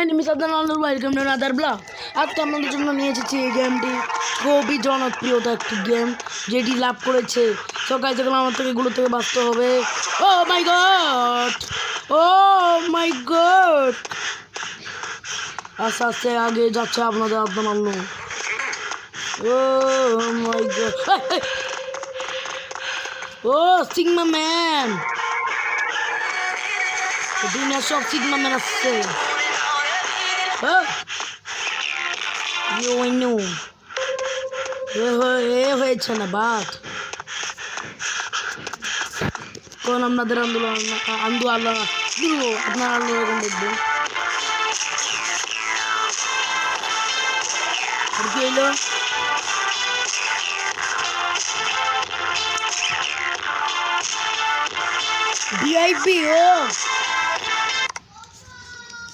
সাদান আলুর welcome to other blog আজকে আপনাদের জন্য নিয়ে এসেছি এই গেমটি খুবই জনপ্রিয়তা একটি গেম যেটি লাভ করেছে। সকাল সকাল আমার থেকে গুলো থেকে বাঁচতে হবে। ও my god oh my god আস্তে আস্তে আগে যাচ্ছে, আপনাদের আদান আলু ও মাই গড ও সিগমা ম্যান দুনিয়া সব সিগমা ম্যান আসছে। হ্যাঁ ইউ ইনু এ হয়ে- এ হয়েছে না বাদ কোন আপনাদের আন্দোলন আন্দু আল্লাহ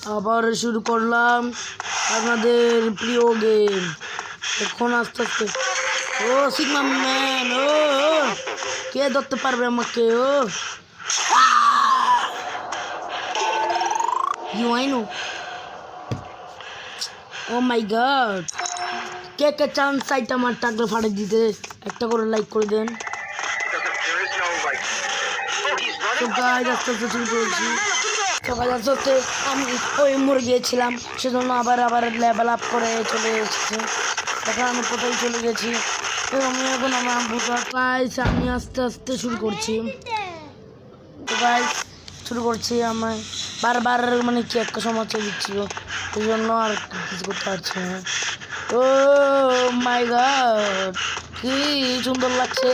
আবার শুরু করলাম আপনাদের প্রিয় গেম এখন আস্তে আস্তে। ও সিগমা ম্যান ও কে ধরতে পারবে আমাকে ও? ইউ ও মাই গড কে কে চান্স চাইতে আমার টাকলে ফাটে দিতে? একটা করে লাইক করে দেন. Oh, তো গাছ আস্তে আস্তে শুরু করেছি। আস্তে আস্তে আমি ওই মরে গিয়েছিলাম, সেজন্য আবার আবার লেভেল আপ করে চলে এসেছি। এখন আমি কোথায় চলে গেছি। আমি এখন আমার বুঝা গাইস আমি আস্তে আস্তে শুরু করছি। শুরু করছি আমি বারবার মানে কি একটা সমস্যা দিচ্ছিল এই জন্য আর কিছু করতে পারছি না। ও মাই গড কি সুন্দর লাগছে।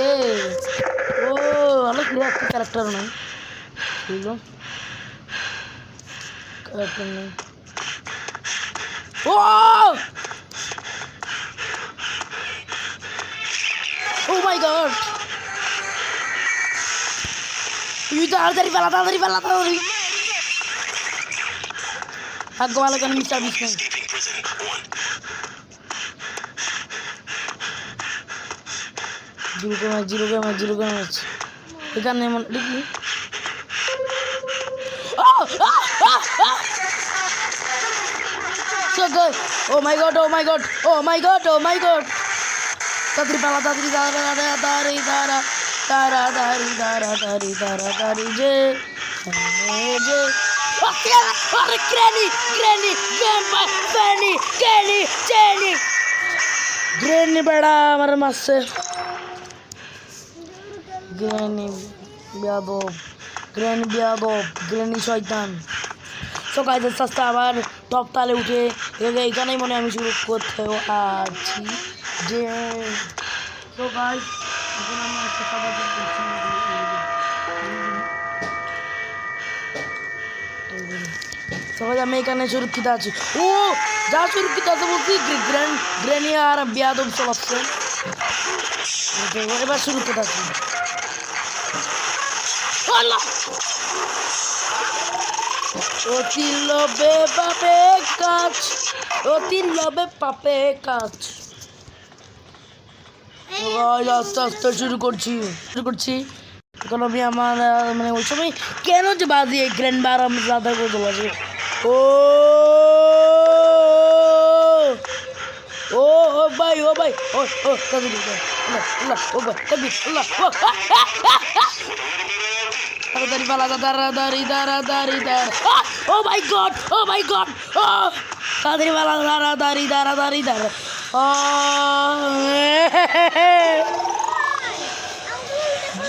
ও, অনেক ক্যারেক্টার নয়। বুঝলো ক্যারেক্টার নেই ও ও মাই গড তুই তাড়াতাড়ি পালা তাড়াতাড়ি পালা তাড়াতাড়ি ভাগ্য ভালো কেন mister Bishnu Escaping prison. One. Zero K match good. Oh my god, oh my god, oh my god, oh my god. তাড়াতাড়ি পালা তাড়াতাড়ি দাঁড়া দাঁড়ি দাঁড়া তারা দাঁড়ি দাঁড়া দাঁড়ি দাঁড়া দাঁড়ি যে যে আরে granny granny vampire granny granny granny granny বেড়া আমার মাসে গ্র্যানি বিয়াদব গ্র্যানি বিয়াদব তো সস্তা আবার টপ তালে উঠে এইখানেই মনে আমি শুরু করতে আছি যে সবাই আমি এখানে সুরক্ষিত আছি। ও, যা সুরক্ষিত আছে বলছি গ্র্যান্ড গ্র্যানি আর বিয়াদব এবার সুরক্ষিত আছি। অতি লোভে পাবে কাজ অতি লোভে পাবে কাজ আস্তে আস্তে শুরু করছি শুরু করছি এখন আমি আমার মানে ওই সময় কেন যে বাজি গ্র্যান্ড বার আমি আদা করে দেবো ও ও ও ভাই ও ভাই ও ও আল্লাহ ও ভাই ও তাড়াতাড়ি পালা তাড়াতাড়ি তাড়াতাড়ি তাড়া ও my god oh my god ও তাড়াতাড়ি পালা তাড়াতাড়ি তাড়াতাড়ি তাড়া ও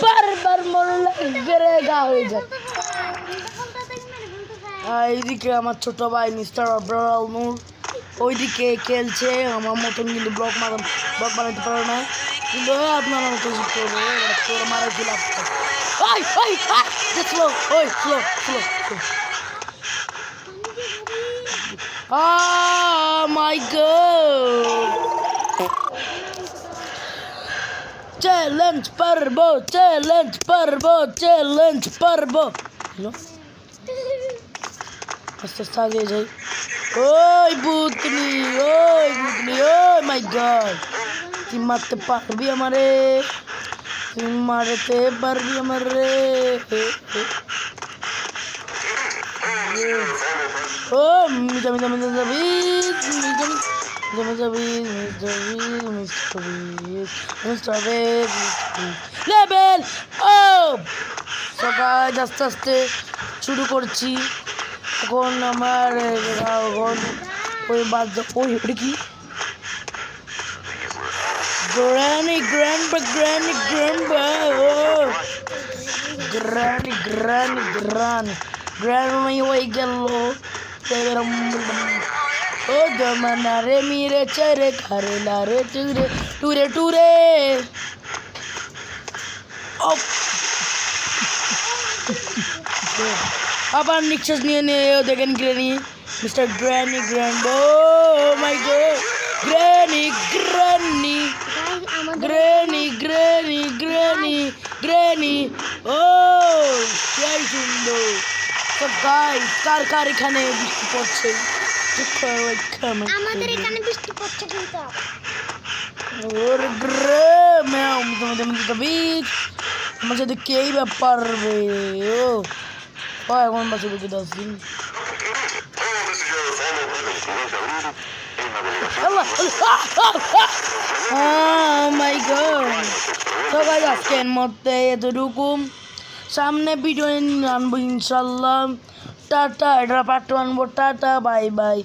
বারবার মরলে বেড়ে গা হয়ে যায়। এইদিকে আমার ছোট ভাই মিস্টার আবরাল নূর ওইদিকে খেলছে, আমার মতন কিন্তু ব্লক মারা ব্লক বানাতে পারে না কিন্তু ওই আপনার মতো করব তোর মারা দিল ওই ওই স্লো ওই slow slow slow Oh my god! Challenge parbo, challenge parbo, challenge parbo. No? আস্তে আস্তে আগে যাই ওই বুতনি ওই বুতনি ওই মাই গড তুই মারতে পারবি আমারে তুই মারতে পারবি আমারে ও মিটা বিট মিটা মিটা মিটা beat mister beat mister beat mister beat level ও সকাল আস্তে আস্তে শুরু করছি এখন আমার এখন ওই বাদ ওই ওটা কি গ্র্যানি গ্র্যান্ডবা গ্র্যানি গ্র্যান্ডবা ও গ্র্যানি গ্র্যানি গ্র্যানি গ্র্যানি হয়ে গেল ও জমানা রে মিরে চরে খারেলা রে টুরে টুরে টুরে ও আবার নিঃশ্বাস নিয়ে নিয়ে দেখেন granny mister granny grand oh my god granny granny granny granny granny granny ও সেই সুন্দর তো গাই কার কার এখানে বৃষ্টি পড়ছে? আমাদের এখানে বৃষ্টি পড়ছে কিন্তু। ওর গ্রামে তোমাদের মধ্যে তো বীজ। আমার সাথে কেই বা পারবে ও ও এখন বাসে দেখে দশ দিন মাই গড তো গাইজ আজকের মধ্যে এতটুকু সামনে ভিডিও আনব ইনশাল্লাহ। টাটা, এটা পার্ট আনব টাটা বাই বাই